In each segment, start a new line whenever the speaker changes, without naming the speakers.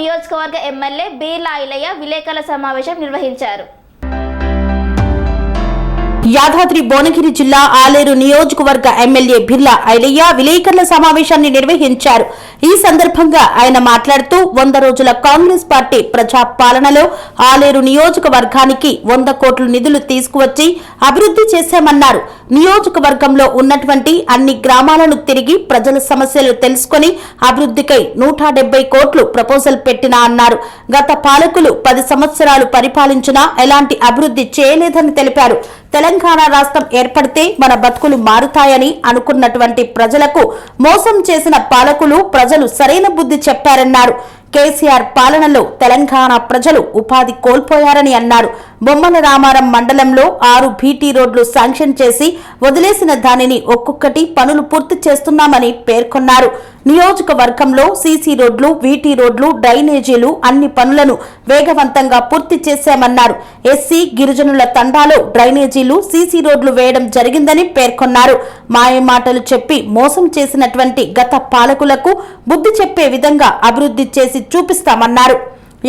నియోజకవర్గ ఎమ్మెల్యే బీర్లా ఐలయ్య విలేకరుల సమావేశం నిర్వహించారు
యాదాద్రి భువనగిరి జిల్లా ఆలేరు నియోజకవర్గ ఎమ్మెల్యే బిర్లా ఐలయ్య విలేకరుల సమావేశాన్ని నిర్వహించారు ఈ సందర్భంగా ఆయన మాట్లాడుతూ వంద రోజుల కాంగ్రెస్ పార్టీ ప్రజా పాలనలో ఆలేరు నియోజకవర్గానికి వంద కోట్ల నిధులు తీసుకువచ్చి అభివృద్ధి చేశామన్నారు నియోజకవర్గంలో ఉన్నటువంటి అన్ని గ్రామాలను తిరిగి ప్రజల సమస్యలు తెలుసుకుని అభివృద్దికై నూట డెబ్బై కోట్లు ప్రపోజల్ పెట్టినా అన్నారు గత పాలకులు పది సంవత్సరాలు పరిపాలించినా ఎలాంటి అభివృద్ధి చేయలేదని తెలిపారు తెలంగాణ రాష్ట్రం ఏర్పడితే మన బతుకులు మారుతాయని అనుకున్నటువంటి ప్రజలకు మోసం చేసిన పాలకులు ప్రజలు సరైన బుద్ధి చెప్పారన్నారు కేసీఆర్ పాలనలో తెలంగాణ ప్రజలు ఉపాధి కోల్పోయారని అన్నారు బొమ్మన రామారం మండలంలో ఆరు బీటీ రోడ్లు శాంక్షన్ చేసి వదిలేసిన దానిని ఒక్కొక్కటి పనులు పూర్తి చేస్తున్నామని పేర్కొన్నారు నియోజకవర్గంలో సీసీ రోడ్లు వీటీ రోడ్లు డ్రైనేజీలు అన్ని పనులను వేగవంతంగా పూర్తి చేశామన్నారు ఎస్సీ గిరిజనుల తండాలో డ్రైనేజీలు సీసీ రోడ్లు వేయడం జరిగిందని పేర్కొన్నారు మాయమాటలు చెప్పి మోసం చేసినటువంటి గత పాలకులకు బుద్ధి చెప్పే విధంగా అభివృద్ధి చేసి చూపిస్తామన్నారు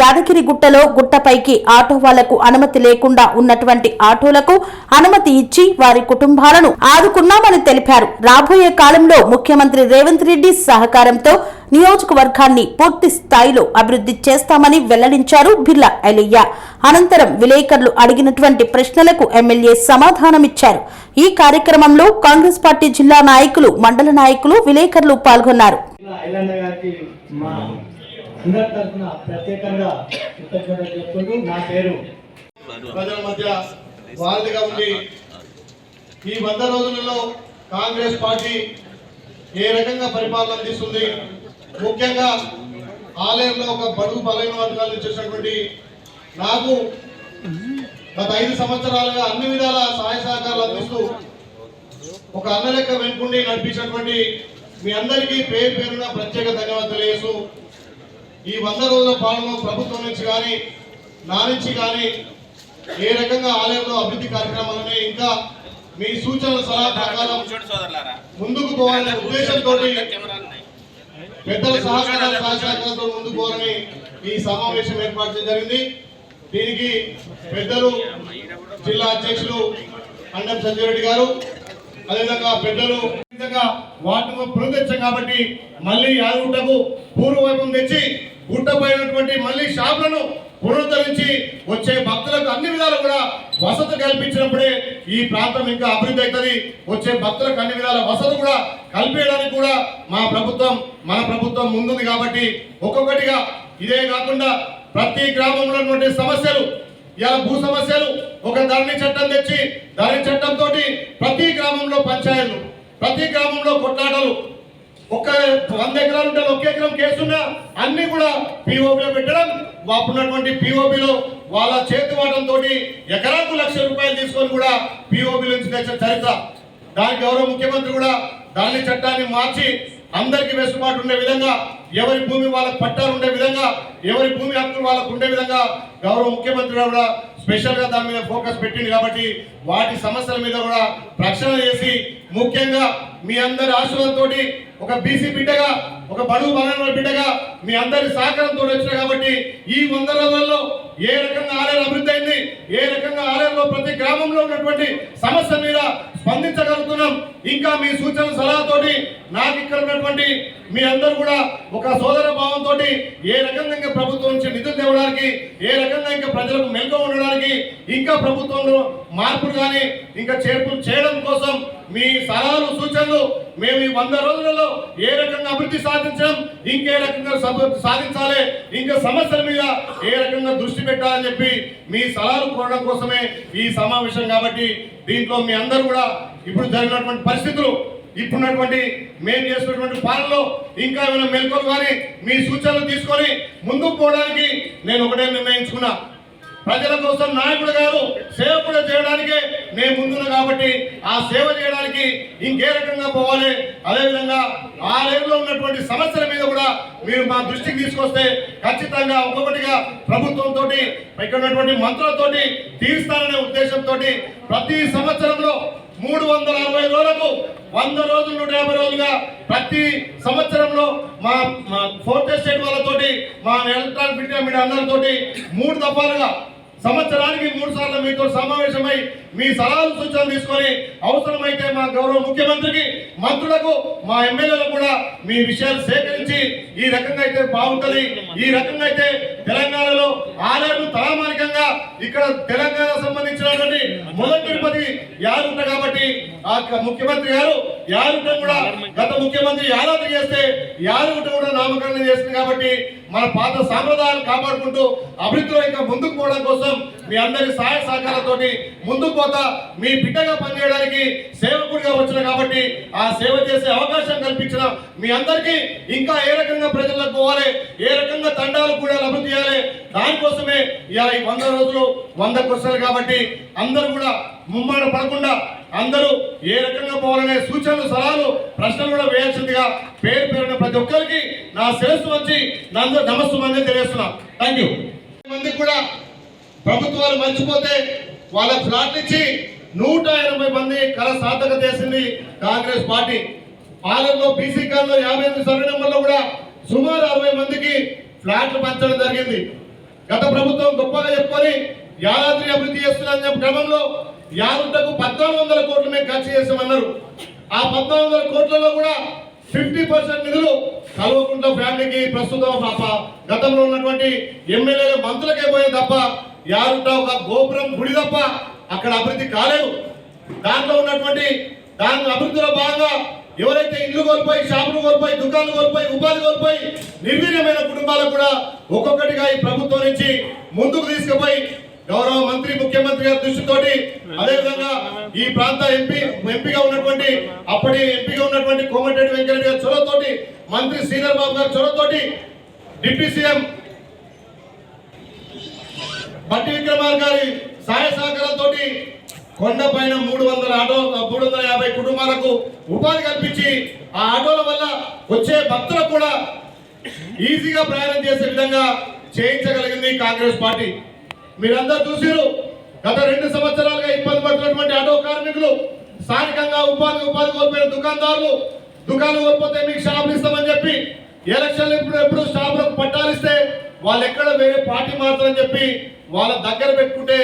యాదగిరిగుట్టలో గుట్టపైకి ఆటో వాళ్లకు అనుమతి లేకుండా ఉన్నటువంటి ఆటోలకు అనుమతి ఇచ్చి వారి కుటుంబాలను ఆదుకున్నామని తెలిపారు రాబోయే కాలంలో ముఖ్యమంత్రి రేవంత్ రెడ్డి సహకారంతో నియోజకవర్గాన్ని పూర్తి స్థాయిలో అభివృద్ధి చేస్తామని వెల్లడించారు బిర్లా ఐలయ్య అనంతరం విలేకరులు అడిగినటువంటి ప్రశ్నలకు ఎమ్మెల్యే సమాధానమిచ్చారు ఈ కార్యక్రమంలో కాంగ్రెస్ పార్టీ జిల్లా నాయకులు మండల నాయకులు విలేకరులు పాల్గొన్నారు
అందరి తరఫున ప్రత్యేకంగా కృతజ్ఞత చెప్తుంటూ నా పేరు
ప్రజల మధ్య వారధిగా ఉంది ఈ వంద రోజులలో కాంగ్రెస్ పార్టీ ఏ రకంగా పరిపాలన అందిస్తుంది ముఖ్యంగా ఆలయంలో ఒక బడుగు బలైన వర్గాలు చేసినటువంటి నాకు గత ఐదు సంవత్సరాలుగా అన్ని విధాల సహాయ సహకారాలు అందిస్తూ ఒక అన్న లెక్క వెనుకుండి నడిపించినటువంటి మీ అందరికీ పేరు పేరున ప్రత్యేక ధన్యవాదాలు చేస్తూ ఈ వంద రోజుల పాలనలో ప్రభుత్వం నుంచి కానీ నా నుంచి కానీ ఏ రకంగా ఆలయంలో అభివృద్ధి కార్యక్రమాలని ఇంకా మీ సూచనల సలహా ప్రకారం ముందుకు పోవాలనే ఉద్దేశంతో పెద్దల సహకారాల సహకారాలతో ముందుకు పోవాలని ఈ సమావేశం ఏర్పాటు చేయడం జరిగింది దీనికి పెద్దలు జిల్లా అధ్యక్షులు అండం సంజయ్ రెడ్డి గారు అదేవిధంగా పెద్దలు వాటిని పునరుద్ధరించాం కాబట్టి మళ్ళీ పూర్వ వైపు తెచ్చి గుట్టపోయినటువంటి మళ్ళీ షాపులను పునరుద్ధరించి వచ్చే భక్తులకు అన్ని విధాలు కూడా వసతి కల్పించినప్పుడే ఈ ప్రాంతం ఇంకా అభివృద్ధి అవుతుంది వచ్చే భక్తులకు అన్ని విధాల వసతి కూడా కల్పించడానికి కూడా మా ప్రభుత్వం మన ప్రభుత్వం ముందుంది కాబట్టి ఒక్కొక్కటిగా ఇదే కాకుండా ప్రతి గ్రామంలో ఉన్నటువంటి సమస్యలు ఇలా భూ సమస్యలు ఒక ధరణి చట్టం తెచ్చి ధరణి చట్టంతో ప్రతి గ్రామంలో పంచాయతీలు ప్రతి గ్రామంలో కొట్లాటలు ఒక వంద ఎకరాలు ఉంటే ఒక ఎకరం కేసున్నా అన్ని కూడా పిఓబిలో పెట్టడం వాపున్నటువంటి పీఓబీలో వాళ్ళ చేతి వాటంతో ఎకరాకు లక్ష రూపాయలు తీసుకొని కూడా పీఓబీ నుంచి తెచ్చిన చరిత్ర దానికి గౌరవ ముఖ్యమంత్రి కూడా దాని చట్టాన్ని మార్చి అందరికి వెసులుబాటు ఉండే విధంగా ఎవరి భూమి వాళ్ళకి పట్టాలు ఉండే విధంగా ఎవరి భూమి హక్కులు వాళ్ళకు ఉండే విధంగా గౌరవ ముఖ్యమంత్రి కూడా స్పెషల్గా దాని మీద ఫోకస్ పెట్టింది కాబట్టి వాటి సమస్యల మీద కూడా రక్షణ చేసి ముఖ్యంగా మీ అందరి ఆశలతోటి ఒక బీసీ బిడ్డగా ఒక బడుగు బలమైన బిడ్డగా మీ అందరి సహకారంతో వచ్చిన కాబట్టి ఈ వంద రోజుల్లో ఏ రకంగా ఆలయం అభివృద్ధి అయింది ఏ రకంగా ఆలయంలో ప్రతి గ్రామంలో ఉన్నటువంటి సమస్య మీద స్పందించగలుగుతున్నాం ఇంకా మీ సూచన సలహాతోటి నాకు ఇక్కడ ఉన్నటువంటి మీ అందరు కూడా ఒక సోదర భావంతో ఏ రకంగా ఇంకా ప్రభుత్వం నుంచి నిధులు తేవడానికి ఏ రకంగా ఇంకా ప్రజలకు మెలుగు ఉండడానికి ఇంకా ప్రభుత్వంలో మార్పులు కానీ ఇంకా చేర్పులు చేయడం కోసం మీ సలహాలు సూచనలు మేము ఈ వంద రోజులలో ఏ రకంగా అభివృద్ధి సాధించాం ఇంకే రకంగా సాధించాలి ఇంకా సమస్యల మీద ఏ రకంగా దృష్టి పెట్టాలని చెప్పి మీ సలహాలు కోరడం కోసమే ఈ సమావేశం కాబట్టి దీంట్లో మీ అందరూ కూడా ఇప్పుడు జరిగినటువంటి పరిస్థితులు ఇప్పుడున్నటువంటి మేము చేస్తున్నటువంటి పాలనలో ఇంకా ఏమైనా మెలకువలు మీ సూచనలు తీసుకొని ముందుకు పోవడానికి నేను ఒకటే నిర్ణయించుకున్నా ప్రజల కోసం నాయకుడు గారు సేవకుడు చేయడానికే మేము ముందున్నా కాబట్టి ఆ సేవ చేయడానికి ఇంకే రకంగా పోవాలి అదేవిధంగా ఆ లైవ్లో ఉన్నటువంటి సమస్యల మీద కూడా మీరు మా దృష్టికి తీసుకొస్తే ఖచ్చితంగా ఒక్కొక్కటిగా ప్రభుత్వంతో ఇక్కడ ఉన్నటువంటి మంత్రులతోటి తీరుస్తారనే ఉద్దేశంతో ప్రతి సంవత్సరంలో మూడు వందల అరవై రోజులకు వంద రోజులు నూట యాభై రోజులుగా ప్రతి సంవత్సరంలో మా ఫోర్త్ స్టేట్ వాళ్ళతోటి మా ఎలక్ట్రానిక్ మీడియా మీడియా అందరితోటి మూడు దఫాలుగా సంవత్సరానికి మూడు సార్లు మీతో సమావేశమై మీ సలహాలు సూచనలు తీసుకొని అవసరమైతే మా గౌరవ ముఖ్యమంత్రికి మంత్రులకు మా ఎమ్మెల్యేలకు కూడా మీ విషయాలు సేకరించి ఈ రకంగా అయితే బాగుంటుంది ఈ రకంగా అయితే తెలంగాణలో ఆలయాలు తలామానికంగా ఇక్కడ తెలంగాణ సంబంధించినటువంటి మొదటి తిరుపతి యాదంట కాబట్టి ఆ ముఖ్యమంత్రి గారు యాదంట కూడా గత ముఖ్యమంత్రి యాదాద్రి చేస్తే యాదగుట కూడా నామకరణం చేస్తుంది కాబట్టి మన పాత సాంప్రదాయాలు కాపాడుకుంటూ అభివృద్ధిలో ఇంకా ముందుకు పోవడం కోసం మీ అందరి సహాయ సహకారాలతోటి ముందుకు పోతా మీ బిడ్డగా పనిచేయడానికి సేవకుడిగా వచ్చిన కాబట్టి ఆ సేవ చేసే అవకాశం కల్పించిన మీ అందరికీ ఇంకా ఏ రకంగా ప్రజలకు పోవాలి ఏ రకంగా తండాలు కూడా అభివృద్ధి చేయాలి దానికోసమే ఇలా ఈ వంద రోజులు వంద క్వశ్చన్లు కాబట్టి అందరూ కూడా ముమ్మాడ పడకుండా అందరూ ఏ రకంగా పోవాలనే సూచనలు సలహాలు ప్రశ్నలు కూడా వేయాల్సిందిగా పేరు పేరున ప్రతి ఒక్కరికి నా శిరస్సు వచ్చి నన్ను నమస్సు మంది తెలియస్తున్నా థ్యాంక్ యూ మంది కూడా ప్రభుత్వాలు మర్చిపోతే వాళ్ళ ఫ్లాట్ ఇచ్చి నూట ఎనభై మంది కళ సాధక చేసింది కాంగ్రెస్ పార్టీ పాలనలో బీసీ కాలంలో యాభై ఎనిమిది సర్వే నెంబర్లో కూడా సుమారు అరవై మందికి ఫ్లాట్లు పంచడం జరిగింది గత ప్రభుత్వం గొప్పగా చెప్పుకొని యాదాద్రి అభివృద్ధి చేస్తుందని క్రమంలో యాదంతకు పద్నాలుగు వందల కోట్లు మేము ఖర్చు చేసామన్నారు ఆ పద్నాలుగు వందల కోట్లలో కూడా ఫిఫ్టీ పర్సెంట్ నిధులు కల్వకుంట ఫ్యామిలీకి ప్రస్తుతం గతంలో ఉన్నటువంటి ఎమ్మెల్యేలు మంత్రులకే పోయే తప్ప యారుంటా ఒక గోపురం గుడి తప్ప అక్కడ అభివృద్ధి కాలేదు దాంట్లో ఉన్నటువంటి దాని అభివృద్ధిలో భాగంగా ఎవరైతే ఇల్లు కోల్పోయి షాపులు కోల్పోయి దుకాణాలు కోల్పోయి ఉపాధి కోల్పోయి నిర్వీర్యమైన కుటుంబాలకు కూడా ఒక్కొక్కటిగా ఈ ప్రభుత్వం నుంచి ముందుకు తీసుకుపోయి గౌరవ మంత్రి ముఖ్యమంత్రి గారి దృష్టితోటి అదేవిధంగా ఈ ప్రాంత ఎంపీ ఎంపీగా ఉన్నటువంటి అప్పటి ఎంపీగా ఉన్నటువంటి కోమటిరెడ్డి వెంకరెడ్డి గారి చొరవతోటి మంత్రి శ్రీధర్ బాబు గారి చొరవతోటి డిప్యూటీ సీఎం బట్టి విక్రమార్ గారి సహాయ సహకారంతో కొండ పైన మూడు వందల ఆటో మూడు వందల యాభై కుటుంబాలకు ఉపాధి కల్పించి ఆ ఆటోల వల్ల వచ్చే భక్తులకు కూడా ఈజీగా ప్రయాణం చేసే విధంగా చేయించగలిగింది కాంగ్రెస్ పార్టీ మీరందరూ చూసిరు గత రెండు సంవత్సరాలుగా ఇబ్బంది పడుతున్నటువంటి ఆటో కార్మికులు స్థానికంగా ఉపాధి ఉపాధి కోల్పోయిన దుకాణదారులు దుకాణం కోల్పోతే మీకు షాపులు ఇస్తామని చెప్పి ఎలక్షన్లు ఇప్పుడు ఎప్పుడు షాపులకు పట్టాలిస్తే వాళ్ళు ఎక్కడ వేరే పార్టీ మారుతారని చెప్పి వాళ్ళ దగ్గర పెట్టుకుంటే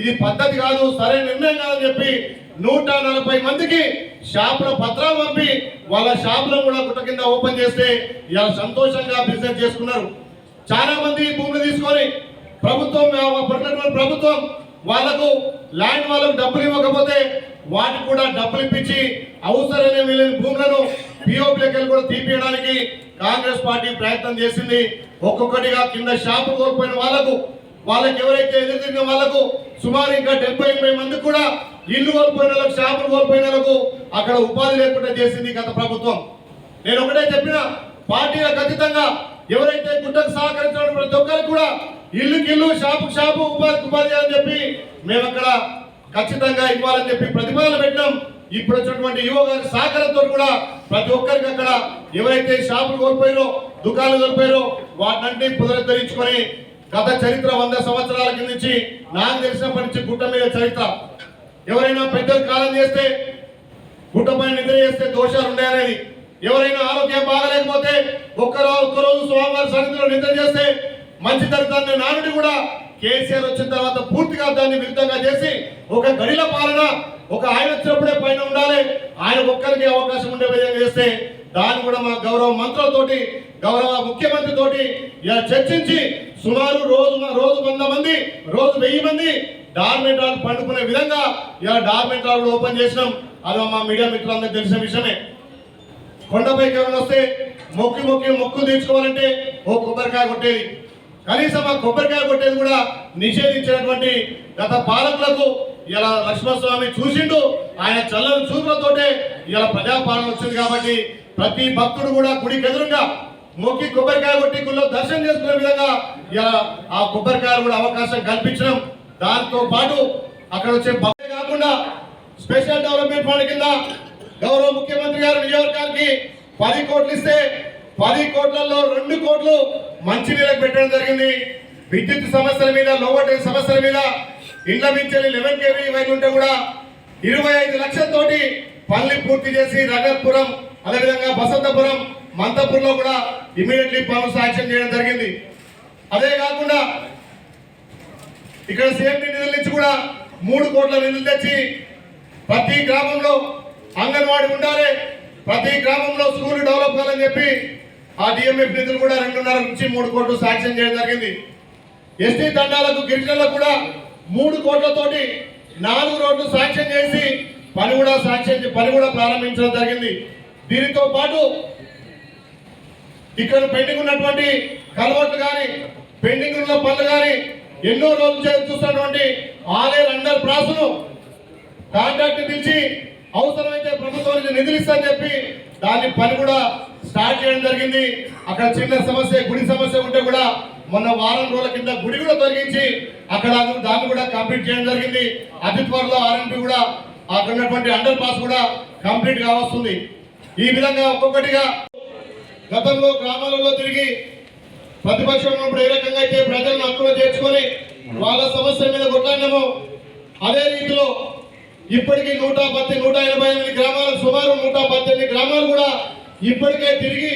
ఇది పద్ధతి కాదు సరైన నిర్ణయం కాదని చెప్పి నూట నలభై మందికి షాపుల పత్రాలు పంపి వాళ్ళ షాపులను కూడా గుట్ట కింద ఓపెన్ చేస్తే ఇలా సంతోషంగా బిజినెస్ చేసుకున్నారు చాలా మంది భూములు తీసుకొని ప్రభుత్వం పడినటువంటి ప్రభుత్వం వాళ్ళకు ల్యాండ్ వాళ్ళకు డబ్బులు ఇవ్వకపోతే వాటికి కూడా డబ్బులు ఇప్పించి అవసరమైన వీళ్ళని భూములను పిఓపి కూడా తీపియడానికి కాంగ్రెస్ పార్టీ ప్రయత్నం చేసింది ఒక్కొక్కటిగా కింద షాపు కోల్పోయిన వాళ్ళకు వాళ్ళకి ఎవరైతే ఎదురుతిరిగిన వాళ్ళకు సుమారు ఇంకా డెబ్బై ఎనభై మంది కూడా ఇల్లు కోల్పోయిన వాళ్ళకు షాపులు కోల్పోయిన వాళ్ళకు అక్కడ ఉపాధి లేకుండా చేసింది గత ప్రభుత్వం నేను ఒకటే చెప్పిన పార్టీ ఖచ్చితంగా ఎవరైతే గుడ్డకు సహకరించిన ప్రతి ఒక్కరికి కూడా ఇల్లు షాపు షాపు ఉపాధి ఉపాధి అని చెప్పి మేము అక్కడ ఖచ్చితంగా ఇవ్వాలని చెప్పి ప్రతిపాదన పెట్టాం ఇప్పుడు వచ్చినటువంటి యువ సహకారంతో కూడా ప్రతి ఒక్కరికి అక్కడ ఎవరైతే షాపులు కోల్పోయారో దుకాణాలు కోల్పోయారో వాటినంటే పునరుద్ధరించుకొని గత చరిత్ర వంద సంవత్సరాల కింద నుంచి నాకు తెలిసినప్పటి నుంచి గుట్ట మీద చరిత్ర ఎవరైనా పెద్దలు కాలం చేస్తే గుట్ట పైన నిద్ర చేస్తే దోషాలు ఉన్నాయనేది ఎవరైనా ఆరోగ్యం బాగలేకపోతే ఒక్కరోజు ఒక్కరోజు స్వామివారి సన్నిధిలో నిద్ర చేస్తే మంచితరతాన్ని నానుడి కూడా కేసీఆర్ వచ్చిన తర్వాత పూర్తిగా దాన్ని విరుద్ధంగా చేసి ఒక గడిల పాలన ఒక ఆయన వచ్చినప్పుడే పైన ఉండాలి ఆయన ఒక్కరికి అవకాశం ఉండే విధంగా చేస్తే దాన్ని కూడా మా గౌరవ మంత్రులతోటి గౌరవ ముఖ్యమంత్రి తోటి ఇలా చర్చించి సుమారు రోజు రోజు వంద మంది రోజు వెయ్యి మంది డార్మెంట్ హాల్ పండుకునే విధంగా ఇలా డార్మెంట్ హాల్ ఓపెన్ చేసినాం అలా మా మీడియా మిత్రులందరూ తెలిసిన విషయమే కొండపైకి ఏమైనా వస్తే మొక్కి మొక్కి మొక్కు తీర్చుకోవాలంటే ఓ కొబ్బరికాయ కొట్టేది కనీసం ఆ కొబ్బరికాయ కొట్టేది కూడా నిషేధించినటువంటి గత పాలకులకు ఇలా లక్ష్మణస్వామి చూసిండు ఆయన చల్లని చూపులతోటే ఇలా ప్రజాపాలన వచ్చింది కాబట్టి ప్రతి భక్తుడు కూడా గుడికి ఎదురుగా మొక్కి కొబ్బరికాయ కొట్టి గుళ్ళో దర్శనం చేసుకునే విధంగా ఇలా ఆ కొబ్బరికాయలు కూడా అవకాశం కల్పించడం దాంతో పాటు అక్కడ వచ్చే భక్తే కాకుండా స్పెషల్ డెవలప్మెంట్ ఫండ్ కింద గౌరవ ముఖ్యమంత్రి గారు నియోజకవర్గానికి పది కోట్లు ఇస్తే పది కోట్లలో రెండు కోట్లు మంచి నీళ్ళకి పెట్టడం జరిగింది విద్యుత్ సమస్యల మీద లోవటేజ్ సమస్యల మీద ఇండ్ల మించెల్లి లెవెన్ కేవీ వైపు ఉంటే కూడా ఇరవై ఐదు లక్షలతోటి పనులు పూర్తి చేసి రగత్పురం అదేవిధంగా బసంతపురం మంతపూర్లో కూడా ఇమీడియట్లీ పనులు శాంక్షన్ చేయడం జరిగింది అదే కాకుండా ఇక్కడ సేఫ్టీ నిధుల నుంచి కూడా మూడు కోట్ల నిధులు తెచ్చి ప్రతి గ్రామంలో అంగన్వాడీ ఉండాలి ప్రతి గ్రామంలో స్కూల్ డెవలప్ కావాలని చెప్పి ఆ డిఎంఏ నిధులు కూడా రెండున్నర నుంచి మూడు కోట్లు శాంక్షన్ చేయడం జరిగింది ఎస్టీ తండాలకు గిరిజనులకు కూడా మూడు కోట్లతోటి నాలుగు రోడ్లు శాంక్షన్ చేసి పని కూడా శాంక్షన్ పని కూడా ప్రారంభించడం జరిగింది దీనితో పాటు ఇక్కడ పెండింగ్ ఉన్నటువంటి కలవట్లు కానీ పెండింగ్ ఉన్న పనులు కానీ ఎన్నో రోజులు చూస్తున్నటువంటి ఆలయ అండర్ ప్రాసును కాంట్రాక్ట్ పిలిచి అవసరమైతే ప్రభుత్వానికి నిధులు ఇస్తారని చెప్పి దాని పని కూడా స్టార్ట్ చేయడం జరిగింది అక్కడ చిన్న సమస్య గుడి సమస్య ఉంటే కూడా మొన్న వారం రోజుల కింద గుడి కూడా తొలగించి అక్కడ దాన్ని కూడా కంప్లీట్ చేయడం జరిగింది అతి త్వరలో ఆర్ఎంపీ కూడా అక్కడ ఉన్నటువంటి అండర్ పాస్ కూడా కంప్లీట్ కావస్తుంది ఈ విధంగా ఒక్కొక్కటిగా గతంలో గ్రామాలలో తిరిగి ప్రతిపక్షం ఉన్నప్పుడు ఏ రకంగా అయితే ప్రజలను హక్కులు చేర్చుకొని వాళ్ళ సమస్యల మీద కొట్లాడినాము అదే రీతిలో ఇప్పటికీ నూట పత్తి నూట ఎనభై ఎనిమిది గ్రామాలు సుమారు నూట పద్దెనిమిది గ్రామాలు కూడా ఇప్పటికే తిరిగి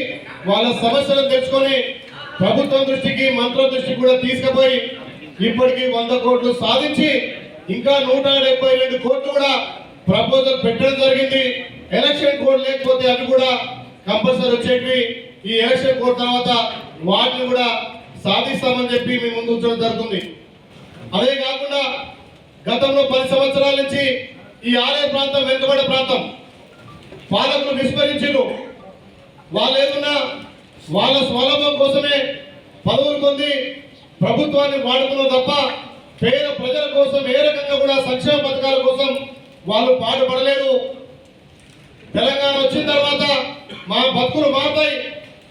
వాళ్ళ సమస్యలను తెచ్చుకొని ప్రభుత్వం దృష్టికి మంత్రుల దృష్టికి కూడా తీసుకుపోయి ఇప్పటికీ వంద కోట్లు సాధించి ఇంకా నూట డెబ్బై రెండు కోట్లు కూడా ప్రపోజల్ పెట్టడం జరిగింది ఎలక్షన్ కోడ్ లేకపోతే అవి కూడా కంపల్సరీ వచ్చేటివి ఈ ఎలక్షన్ కోడ్ తర్వాత వాటిని కూడా సాధిస్తామని చెప్పి మేము ముందు ఉంచడం జరుగుతుంది అదే కాకుండా గతంలో పది సంవత్సరాల నుంచి ఈ ఆలయ ప్రాంతం వెనుకబడే ప్రాంతం పాలకులు విస్మరించారు వాళ్ళు ఏమన్నా వాళ్ళ స్వలాభం కోసమే పదవులు పొంది ప్రభుత్వాన్ని వాడుకున్న తప్ప పేద ప్రజల కోసం ఏ రకంగా కూడా సంక్షేమ పథకాల కోసం వాళ్ళు పాటుపడలేదు తెలంగాణ వచ్చిన తర్వాత మా భక్తులు మారుతాయి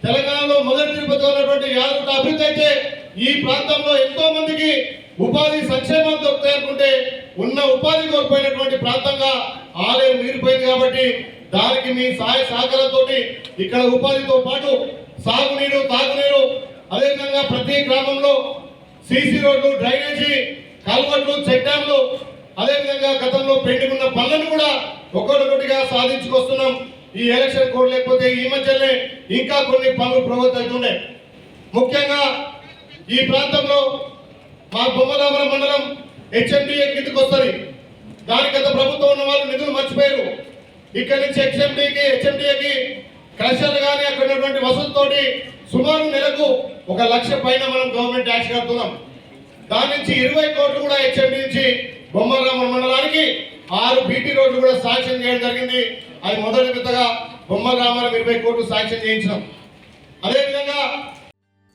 తెలంగాణలో మొదటి తిరుపతి ఉన్నటువంటి యాదవుడు అభివృద్ధి అయితే ఈ ప్రాంతంలో ఎంతో మందికి ఉపాధి సంక్షేమం దొరుకుతాయి అనుకుంటే ఉన్న ఉపాధి కోల్పోయినటువంటి ప్రాంతంగా ఆలయం మీరిపోయింది కాబట్టి దానికి మీ సహాయ సహకారంతో ఇక్కడ ఉపాధితో పాటు సాగునీరు తాగునీరు అదేవిధంగా ప్రతి గ్రామంలో సీసీ రోడ్లు డ్రైనేజీ కాలువట్లు చెక్ అదేవిధంగా గతంలో పెట్టుకున్న ఉన్న పనులను కూడా ఒక్కొక్కటిగా సాధించుకొస్తున్నాం ఈ ఎలక్షన్ కోడ్ లేకపోతే ఈ మధ్యనే ఇంకా కొన్ని పనులు అవుతున్నాయి ముఖ్యంగా ఈ ప్రాంతంలో మా బొమ్మలామరం మండలం హెచ్ఎండిఏ కిందకు వస్తుంది దాని గత ప్రభుత్వం ఉన్న వాళ్ళు నిధులు మర్చిపోయారు ఇక్కడి నుంచి హెచ్ఎండికి హెచ్ఎండికి కలెక్షన్లు కానీ అక్కడ ఉన్నటువంటి సుమారు నెలకు ఒక లక్ష పైన మనం గవర్నమెంట్ ట్యాక్స్ కడుతున్నాం దాని నుంచి ఇరవై కోట్లు కూడా హెచ్ఎండి నుంచి బొమ్మరామ మండలానికి ఆరు బీటీ రోడ్లు కూడా సాక్ష్యం చేయడం జరిగింది అది మొదటి విత్తగా బొమ్మరామారం ఇరవై కోట్లు సాక్ష్యం చేయించాం అదేవిధంగా